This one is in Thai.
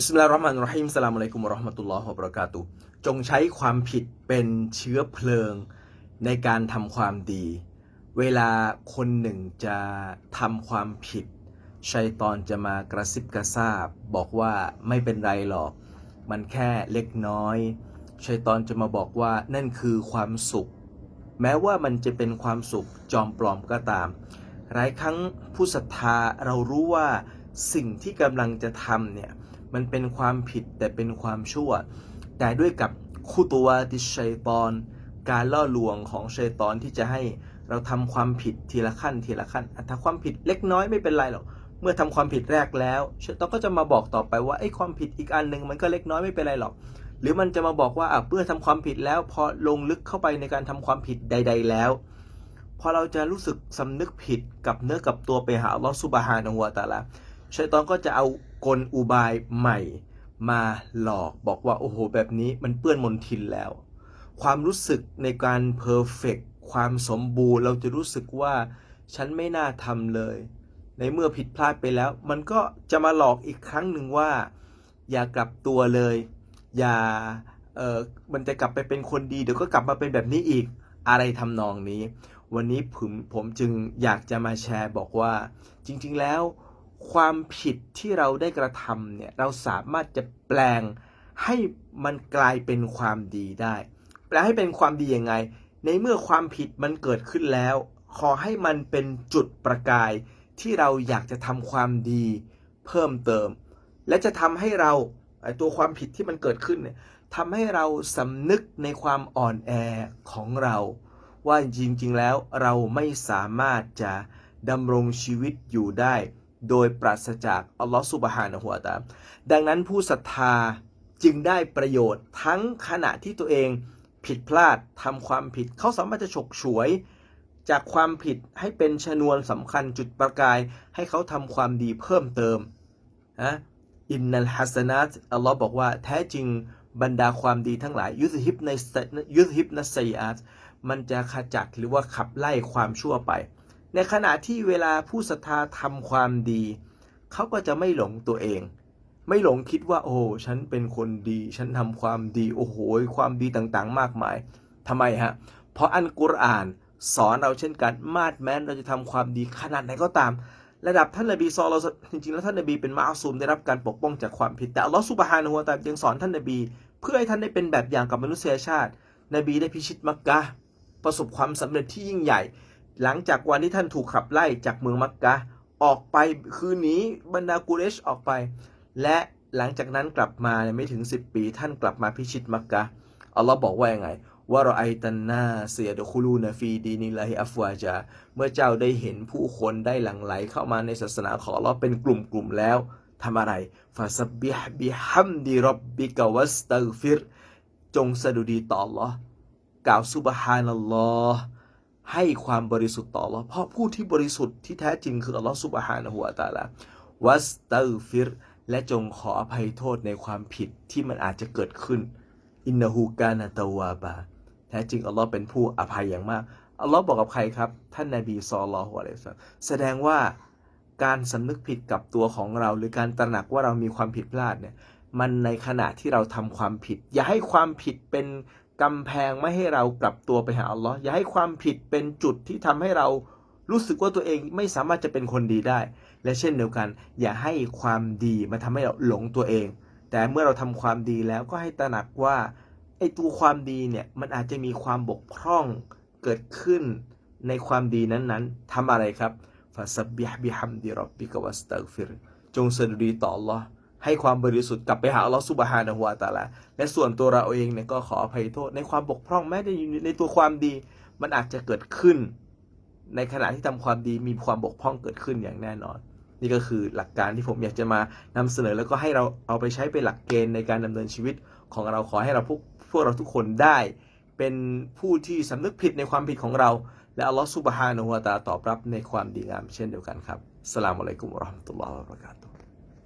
บิสมิลลาฮิรเราะห์มานิรเราะฮีมสลามุอะลัยกุมวะเราะห์มะตุลลอฮ์วะบะเราะกาตุจงใช้ความผิดเป็นเชื้อเพลิงในการทำความดี เวลาคนหนึ่งจะทำความผิด ชัยตอนจะมากระซิบกระซาบ บอกว่าไม่เป็นไรหรอก มันแค่เล็กน้อย ชัยตอนจะมาบอกว่านั่นคือความสุข แม้ว่ามันจะเป็นความสุขจอมปลอมก็ตาม หลายครั้งผู้ศรัทธาเรารู้ว่าสิ่งที่กำลังจะทำเนี่ย มันเป็นความผิดแต่เป็นความชั่ว แต่ด้วยกับคุตัวติชัยตอน การล่อลวงของชัยตอนที่จะให้เราทำความผิดทีละขั้นทีละขั้นถ้าความผิดเล็กน้อยไม่เป็นไรหรอกเมื่อทำความผิดแรกแล้วชัยตอนก็จะมาบอกต่อไปว่าไอ้ความผิดอีกอันหนึ่งมันก็เล็กน้อยไม่เป็นไรหรอกหรือมันจะมาบอกว่าอะเมื่อทำความผิดแล้วพอลงลึกเข้าไปในการทำความผิดใด ๆ แล้ว พอเราจะรู้สึกสำนึกผิดกับเนื้อกับตัวไปหาลอฮฺซุบฮานะฮูวะตาลาชัยตอนก็จะเอา กลอุบายใหม่มาหลอกบอกว่าโอ้โหแบบนี้มันเปื้อนมนทินแล้ว ความรู้สึกในการเพอร์เฟกความสมบูรณ์เราจะรู้สึกว่าฉันไม่น่าทำเลย ในเมื่อผิดพลาดไปแล้ว มันก็จะมาหลอกอีกครั้งหนึ่งว่า อย่ากลับตัวเลย อย่าเออมันจะกลับไปเป็นคนดีเดี๋ยวก็กลับมาเป็นแบบนี้อีกอะไรทำนองนี้ วันนี้ผมผมจึงอยากจะมาแชร์บอกว่า จริง ๆ แล้ว ความผิดที่เราได้กระทำเนี่ยเราสามารถจะแปลงให้มันกลายเป็นความดีได้ แปลให้เป็นความดียังไง ในเมื่อความผิดมันเกิดขึ้นแล้ว ขอให้มันเป็นจุดประกาย ที่เราอยากจะทำความดีเพิ่มเติม และจะทำให้เราตัวความผิดที่มันเกิดขึ้นเนี่ยทำให้เราสำนึกในความอ่อนแอของเรา ว่าจริงๆแล้วเราไม่สามารถจะดำรงชีวิตอยู่ได้ โดยปราศจากอัลลอฮฺสุบฮานะฮุวาตาดังนั้นผู้ศรัทธาจึงได้ประโยชน์ทั้งขณะที่ตัวเองผิดพลาดทำความผิด เขาสามารถจะฉกฉวย จากความผิดให้เป็นชนวนสำคัญจุดประกาย ให้เขาทำความดีเพิ่มเติมนะอินนัลฮัสนัตอัลลอฮ์บอกว่าแท้จริงบรรดาความดีทั้งหลายยุทธฮิบในยุทธฮิบนัสไซอาตมันจะขจัดหรือว่าขับไล่ความชั่วไป ในขณะที่เวลาผู้ศรัทธาทำความดี เขาก็จะไม่หลงตัวเอง ไม่หลงคิดว่า โอ้ฉันเป็นคนดี ฉันทำความดี โอ้โห ความดีต่างๆ มากมายทำไมฮะ เพราะอันกุรอานสอนเราเช่นกัน มาดแม้นเราจะทำความดีขนาดไหนก็ตาม ระดับท่านนบีซอลเราจริงๆแล้วท่านนบีเป็นมาอัซูมได้รับการปกป้องจากความผิด แต่อัลลอฮฺสุบฮานะฮูวะตะอาลายังสอนท่านนบี เพื่อให้ท่านได้เป็นแบบอย่างกับมนุษยชาติ นบีได้พิชิตมักกะประสบความสำเร็จที่ยิ่งใหญ่ หลังจากวันที่ท่านถูกขับไล่จากเมืองมักกะออกไปคืนนี้บรรดากุเรชออกไป และหลังจากนั้นกลับมาเนี่ยไม่ถึง 10 ปีท่านกลับมาพิชิตมักกะอัลลอฮ์บอกว่ายังไงว่าเราไอตันนาเสียดคูลูนฟีดีนิลาฮิอัฟวาจา เมื่อเจ้าได้เห็นผู้คนได้หลั่งไหลเข้ามาในศาสนาของอัลลอฮ์เป็นกลุ่มๆแล้วทำอะไรฟาซบิฮบิฮัมดิรับบิกะวัสตัฟิรจงสดุดีต่อ Allah กล่าวซุบฮานัลลอฮ์ ให้ความบริสุทธิ์ต่อ Allah เพราะผู้ที่บริสุทธิ์ที่แท้จริงคือ Allah ซุบฮานะฮูวตาลาวัสตักฟิรและจงขออภัยโทษในความผิดที่มันอาจจะเกิดขึ้น อินนาฮูกานาตาวาบา แท้จริงอัลลอฮ์เป็นผู้อภัยอย่างมาก อัลลอฮ์บอกกับใครครับ ท่านนาบีซอลลอฮุอะลัยฮิวะซัลแสดงว่าการสำนึกผิดกับตัวของเรา หรือการตระหนักว่าเรามีความผิดพลาดเนี่ย มันในขณะที่เราทำความผิด อย่าให้ความผิดเป็น กำแพงไม่ให้เรากลับตัวไปหาอัลลอฮ์อย่าให้ความผิดเป็นจุดที่ทำให้เรารู้สึกว่าตัวเองไม่สามารถจะเป็นคนดีได้ และเช่นเดียวกัน อย่าให้ความดีมาทำให้เราหลงตัวเอง แต่เมื่อเราทำความดีแล้วก็ให้ตระหนักว่าไอ้ตัวความดีเนี่ยมันอาจจะมีความบกพร่องเกิดขึ้นในความดีนั้นๆทำอะไรครับฟาซบิฮบิฮัมดิรับบิกวัสตักฟิรจงสดุดีต่อ Allah ให้ความบริสุทธิ์กลับไปหาอัลลอฮฺซุบฮานะฮูวะตาลาและส่วนตัวเราเองเนี่ยก็ขออภัยโทษในความบกพร่องแม้จะอยู่ในตัวความดี มันอาจจะเกิดขึ้น ในขณะที่ทำความดีมีความบกพร่องเกิดขึ้นอย่างแน่นอน นี่ก็คือหลักการที่ผมอยากจะมานำเสนอแล้วก็ให้เราเอาไปใช้เป็นหลักเกณฑ์ในการดำเนินชีวิตของเราขอให้เราพวกพวกเราทุกคนได้ เป็นผู้ที่สำนึกผิดในความผิดของเรา และอัลลอฮฺซุบฮานะฮูวะตาตอบรับในความดีงามเช่นเดียวกันครับสลามอะลัยกุมราะห์มตุลลอฮ์วะบะเราะกาตุฮ